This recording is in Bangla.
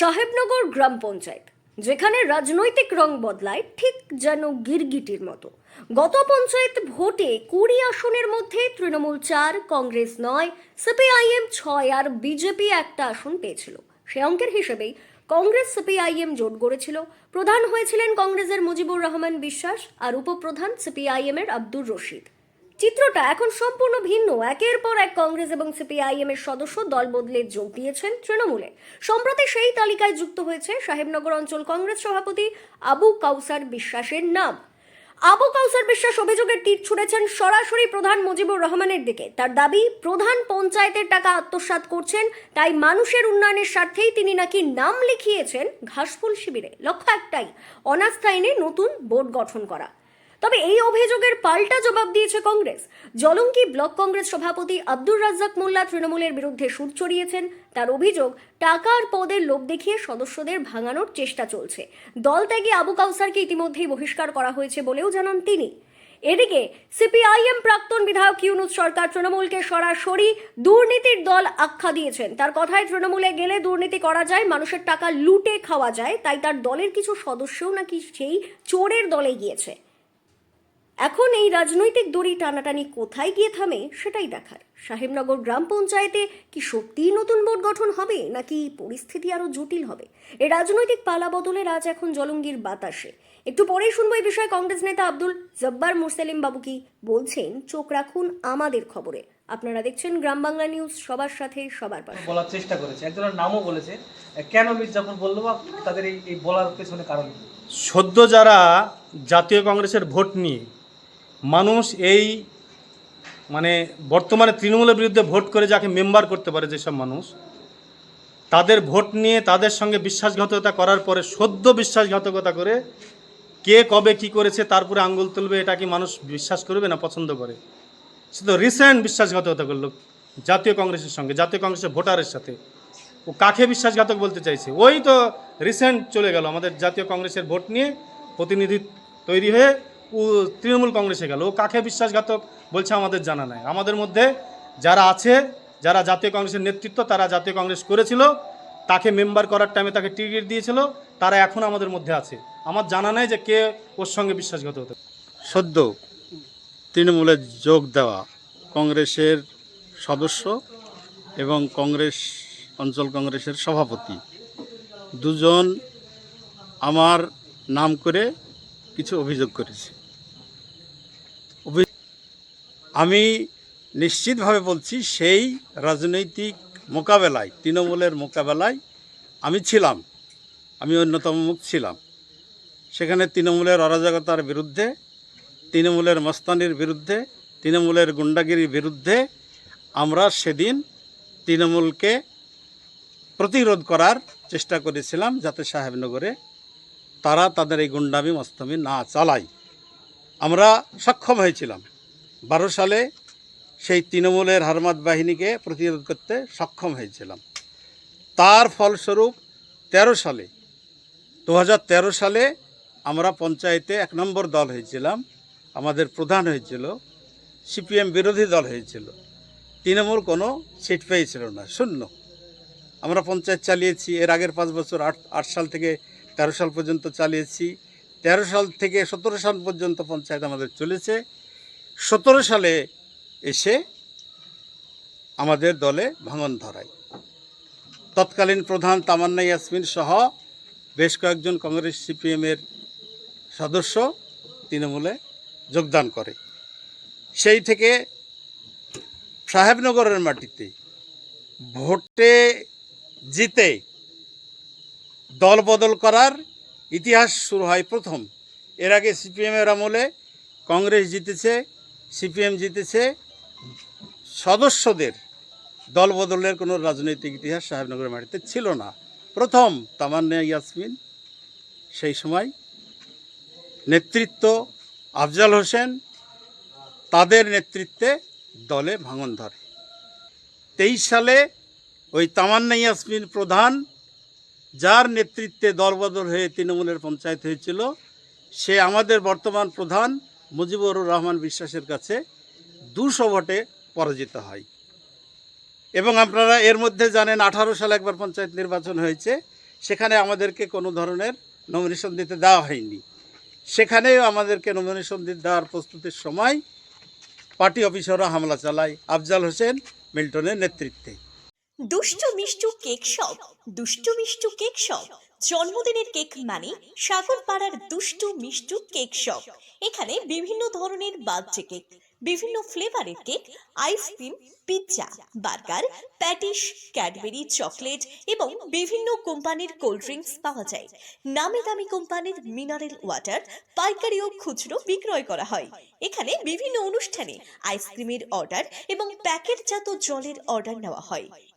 সাহেবনগর গ্রাম পঞ্চায়েত, যেখানে রাজনৈতিক রং বদলায় ঠিক যেন গিরগিটির মতো। গত পঞ্চায়েত ভোটে কুড়ি আসনের মধ্যে তৃণমূল চার, কংগ্রেস নয়, সিপিআইএম ছয় আর বিজেপি একটা আসন পেয়েছিল। সে অঙ্কের হিসেবেই কংগ্রেস সিপিআইএম জোট গড়েছিল। প্রধান হয়েছিলেন কংগ্রেসের মুজিবুর রহমান বিশ্বাস আর উপপ্রধান সিপিআইএম এর আব্দুর রশিদ। চিত্রটা এখন সম্পূর্ণ ভিন্ন। একের পর এক কংগ্রেস এবং সিপিআইএম এর সদস্য দল বদলে যোগ দিয়েছেন তৃণমূলে। সম্প্রতি সেই তালিকায় যুক্ত হয়েছে সাহেবনগর অঞ্চল কংগ্রেস সভাপতি আবু কাউসার বিশ্বাসের নাম। আবু কাউসার বিশ্বাস অভিযোগের তীর ছুড়েছেন সরাসরি প্রধান মুজিবুর রহমানের দিকে। তার দাবি, প্রধান পঞ্চায়েতের টাকা আত্মসাৎ করছেন, তাই মানুষের উন্নয়নের স্বার্থেই তিনি নাকি নাম লিখিয়েছেন ঘাসফুল শিবিরে। লক্ষ্য একটাই অনাস্থা এনে নতুন বোর্ড গঠন করা। তবে এই অভিযোগের পাল্টা জবাব দিয়েছে কংগ্রেস। জলঙ্কি ব্লক কংগ্রেস সভাপতি আব্দুর রাজ্জাক মোল্লা তৃণমূলের বিরুদ্ধে সুর চড়িয়েছেন। তার অভিযোগ, টাকার পদের লোভ দেখিয়ে সদস্যদের ভাঙানোর চেষ্টা চলছে। দল ত্যাগে আবু কাউসারকে ইতিমধ্যেই বহিষ্কার করা হয়েছে বলেও জানান তিনি। এদিকে, সিপিআইএম প্রাক্তন বিধায়ক ইউনুস সরকার তৃণমূলকে সরাসরি দুর্নীতির দল আখ্যা দিয়েছেন। তার কথায় তৃণমূলে গেলে দুর্নীতি করা যায়, মানুষের টাকা লুটে খাওয়া যায়, তাই তার দলের কিছু সদস্যও নাকি সেই চোরের দলে গিয়েছে। এখন এই রাজনৈতিক দড়ি টানাটানি কোথায় গিয়ে থামে সেটাই দেখার। সাহেবনগর গ্রাম পঞ্চায়েতে কি সত্যিই নতুন বোর্ড গঠন হবে নাকি পরিস্থিতি আরও জটিল হবে? এ রাজনৈতিক পালা বদলের আজ এখন জলঙ্গির বাতাসে। একটু পরেই শুনব এই বিষয়ে কংগ্রেস নেতা আব্দুল জব্বার মুরসালিম বাবু কি বলছেন? চোখ রাখুন আমাদের খবরে। আপনারা দেখছেন গ্রাম বাংলা নিউজ সবার সাথে সবার পাশে। বলার চেষ্টা করেছে। একজনের নামও বলেছে। কেন মির্জাফর বলল বা তাদের এই এই বলার পেছনে কারণ সদ্য যারা জাতীয় কংগ্রেসের ভোট নিয়ে মানুষ এই মানে বর্তমানে তৃণমূলের বিরুদ্ধে ভোট করে যাকে মেম্বার করতে পারে যেসব মানুষ, তাদের ভোট নিয়ে তাদের সঙ্গে বিশ্বাসঘাতকতা করার পরে, সদ্য বিশ্বাসঘাতকতা করে কে কবে কি করেছে তারপরে আঙ্গুল তুলবে, এটা কি মানুষ বিশ্বাস করবে না পছন্দ করে? সে তো রিসেন্ট বিশ্বাসঘাতকতা করল, জাতীয় কংগ্রেসের সঙ্গে, জাতীয় কংগ্রেসের ভোটারের সাথে। ও কাকে বিশ্বাসঘাতক বলতে চাইছে? ওই তো রিসেন্ট চলে গেল, আমাদের জাতীয় কংগ্রেসের ভোট নিয়ে প্রতিনিধি তৈরি হয়ে তৃণমূল কংগ্রেসে গেল। ও কাকে বিশ্বাসঘাতক বলছে আমাদের জানা নাই। আমাদের মধ্যে যারা আছে, যারা জাতীয় কংগ্রেসের নেতৃত্ব, তারা জাতীয় কংগ্রেস করেছিল, তাকে মেম্বার করার টাইমে তাকে টিকিট দিয়েছিল, তারা এখন আমাদের মধ্যে আছে। আমার জানা নাই যে কে ওর সঙ্গে বিশ্বাসঘাত হতে সদ্য তৃণমূলে যোগ দেওয়া কংগ্রেসের সদস্য এবং কংগ্রেস, অঞ্চল কংগ্রেসের সভাপতি। দুজন আমার নাম করে কিছু অভিযোগ করেছে। আমি নিশ্চিতভাবে বলছি, সেই রাজনৈতিক মোকাবেলায়, তৃণমূলের মোকাবেলায় আমি ছিলাম। আমি অন্যতম মুখ ছিলাম। সেখানে তৃণমূলের অরাজকতার বিরুদ্ধে, তৃণমূলের মস্তানির বিরুদ্ধে, তৃণমূলের গুন্ডাগিরির বিরুদ্ধে আমরা সেদিন তৃণমূলকে প্রতিরোধ করার চেষ্টা করেছিলাম যাতে সাহেবনগরে তারা তাদের এই গুন্ডামি মস্তমি না চালায়। আমরা সক্ষম হয়েছিলাম। বারো সালে সেই তৃণমূলের হারমাত বাহিনীকে প্রতিরোধ করতে সক্ষম হয়েছিলাম। তার ফলস্বরূপ তেরো সালে দু হাজার তেরো সালে আমরা পঞ্চায়েতে এক নম্বর দল হয়েছিলাম। আমাদের প্রধান হয়েছিল, সিপিএম বিরোধী দল হয়েছিল। তৃণমূল কোনো সিট পেয়েছিল না, শূন্য। আমরা পঞ্চায়েত চালিয়েছি, এর আগের পাঁচ বছর আট আট সাল থেকে তেরো সাল পর্যন্ত চালিয়েছি। তেরো সাল থেকে সতেরো সাল পর্যন্ত পঞ্চায়েত আমাদের চলেছে। সতেরো সালে এসে আমাদের দলে ভাঙন ধরায়। তৎকালীন প্রধান তামান্না ইয়াসমিন সহ বেশ কয়েকজন কংগ্রেস সিপিএমের সদস্য তৃণমূলে যোগদান করে। সেই থেকে সাহেবনগরের মাটিতে ভোটে জিতে দল বদল করার ইতিহাস শুরু হয় প্রথম। এর আগে সিপিএমের আমলে কংগ্রেস জিতেছে সিপিএম জিতেছে। সদস্যদের দল বদলের কোনো রাজনৈতিক ইতিহাস সাহেবনগরের মাটিতে ছিল না। প্রথম তামান্না ইয়াসমিন, সেই সময় নেতৃত্ব আফজাল হোসেন তাদের নেতৃত্বে দলে ভাঙন ধরে। তেইশ সালে ওই তামান্না ইয়াসমিন প্রধান, যার নেতৃত্বে দলবদল হয়ে তৃণমূলের পঞ্চায়েত হয়েছিল, সে আমাদের বর্তমান প্রধান মুজিবুর রহমান বিশ্বাসের কাছে দুশো ভোটে পরাজিত হয়। এবং আপনারা এর মধ্যে জানেন আঠারো সালে একবার পঞ্চায়েত নির্বাচন হয়েছে, সেখানে আমাদেরকে কোনো ধরনের নমিনেশন দিতে দেওয়া হয়নি। সেখানেও আমাদেরকে নমিনেশন দিতে দেওয়ার প্রস্তুতির সময় পার্টি অফিসাররা হামলা চালায়। আফজাল হোসেন মিল্টনের নেতৃত্বে। দুষ্টু Mishtu cake shop. Dushtu Mishtu cake shop. জন্মদিনের কেক মানে সাগর পাড়ার দুষ্টু মিষ্টু কেক শপ। এখানে বিভিন্ন ধরনের বার্থডে কেক, বিভিন্ন ফ্লেভারের cake ice cream pizza, burger, patties, Cadbury, chocolate এবং বিভিন্ন কোম্পানির কোল্ড ড্রিঙ্কস পাওয়া যায়। নামি দামি কোম্পানির মিনারেল ওয়াটার, পাইকারি ও খুচরো বিক্রয় করা হয়। এখানে বিভিন্ন অনুষ্ঠানে আইসক্রিমের অর্ডার এবং প্যাকেটজাত জলের অর্ডার নেওয়া হয়।